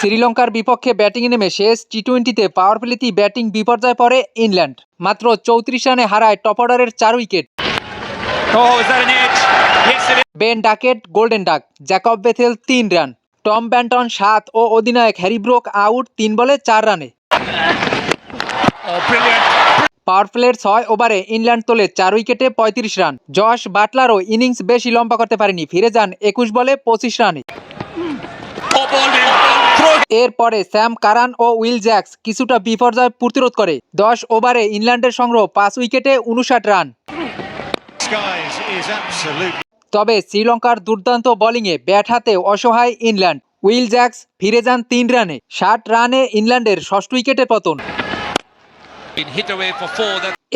শ্রীলঙ্কার বিপক্ষে ব্যাটিংয়ে নেমে শেষ টি টোয়েন্টিতে পাওয়ার প্লেতেই ব্যাটিং বিপর্যয় পড়ে ইংল্যান্ড। মাত্র চৌত্রিশ রানে হারায় টপ অর্ডারের চার wicket. Ben Duckett golden duck Jacob Bethell তিন রান টম ব্যান্টন সাত ও অধিনায়ক হ্যারি ব্রোক আউট তিন বলে চার রানে। পাওয়ার প্লের ছয় ওভারে ইংল্যান্ড তোলে চার উইকেটে পঁয়ত্রিশ রান। জশ বাটলারও ইনিংস বেশি লম্বা করতে পারেনি, ফিরে যান একুশ বলে পঁচিশ রানে। এরপরে স্যাম কারান ও উইল জ্যাক্স কিছুটা বিপর্যয় প্রতিরোধ করে। দশ ওভারে ইংল্যান্ডের সংগ্রহ পাঁচ উইকেটে উনষাট রান। তবে শ্রীলঙ্কার দুর্দান্ত বোলিংয়ে ব্যাট হাতে অসহায় ইংল্যান্ড। উইল জ্যাক্স ফিরে যান তিন রানে, ষাট রানে ইংল্যান্ডের ষষ্ঠ উইকেটে পতন।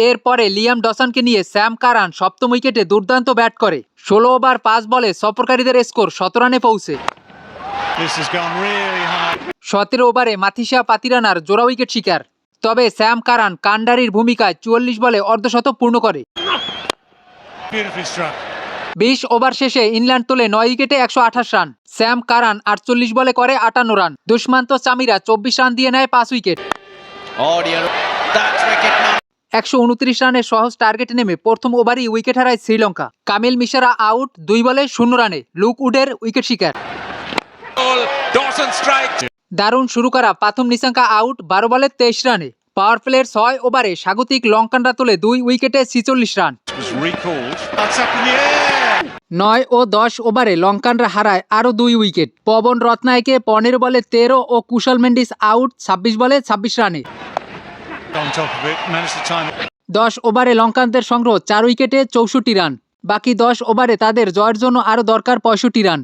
এরপরে লিয়াম ডসনকে নিয়ে স্যাম কারান সপ্তম উইকেটে দুর্দান্ত ব্যাট করে। ষোলো ওভার পাঁচ বলে সফরকারীদের স্কোর শত রানে পৌঁছে। সতেরো ওভারে মাথিসা পাতিরানার জোড়া উইকেট শিকার। তবে স্যাম কারান কান্ডারির ভূমিকায় চুয়াল্লিশ বলে অর্ধশত পূর্ণ করে। বিশ ওভার শেষে ইংল্যান্ড তোলে নয় উইকেটে একশো আঠাশ রান। স্যাম কারান আটচল্লিশ বলে করে আটান্ন রান। দুষ্মান্ত চামিরা চব্বিশ রান দিয়ে নেয় পাঁচ উইকেট. একশো উনত্রিশ রানের সহজ টার্গেটে নেমে প্রথম ওভারই উইকেট হারায় শ্রীলঙ্কা। কামিল মিশারা আউট দুই বলে শূন্য রানে। লুক উডের উইকেট শিকার. দারুণ শুরু করা প্রথম নিশাঙ্কা আউট, বারো বলে তেইশ রানে। পাওয়ার প্লের ছয় ওভারে স্বাগতিক লঙ্কানরা তোলে দুই উইকেটে ছিচল্লিশ রান. নয় ও দশ ওভারে লঙ্কানরা হারায় আরও দুই উইকেট। পবন রত্নায়কে পনেরো বলে তেরো ও কুশল মেন্ডিস আউট, ছাব্বিশ বলে ছাব্বিশ রানে. দশ ওভারে লঙ্কানদের সংগ্রহ চার উইকেটে চৌষট্টি রান। বাকি দশ ওভারে তাদের জয়ের জন্য আরও দরকার পঁয়ষট্টি রান।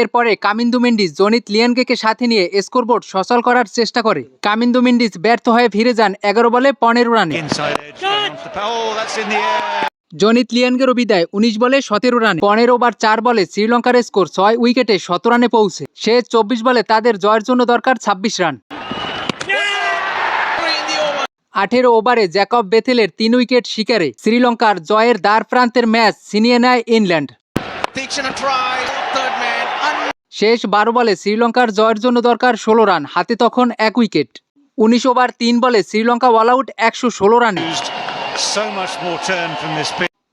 এরপরে কামিন্দু মেন্ডিস জনিত লিয়ানকে সাথে নিয়ে স্কোরবোর্ড সচল করার চেষ্টা করে। কামিন্দু মেন্ডিস ব্যর্থ হয়ে ফিরে যান এগারো বলে পনেরো রানে. জনিত লিয়ানগেরও বিদায় উনিশ বলে সতেরো রানে। পনেরো ওভার চার বলে শ্রীলঙ্কার স্কোর ছয় উইকেটে শত রানে পৌঁছে। সে চব্বিশ বলে তাদের জয়ের জন্য দরকার ছাব্বিশ রান. আঠেরো ওভারে জ্যাকব বেথেলের তিন উইকেট শিকারে। শ্রীলঙ্কার জয়ের দ্বার প্রান্তের ম্যাচ ছিনিয়ে নেয় ইংল্যান্ড। শেষ বারো বলে শ্রীলঙ্কার জয়ের জন্য দরকার ষোলো রান হাতে তখন এক উইকেট। উনিশ ওভার তিন বলে শ্রীলঙ্কা অল আউট একশো ষোলো রানে.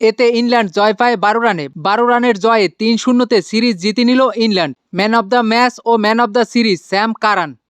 এতে ইংল্যান্ড জয় পায় বারো রানে। বারো রানের জয়ে তিন শূন্যতে সিরিজ জিতে নিল England. Man of the match O man of the series Sam Curran.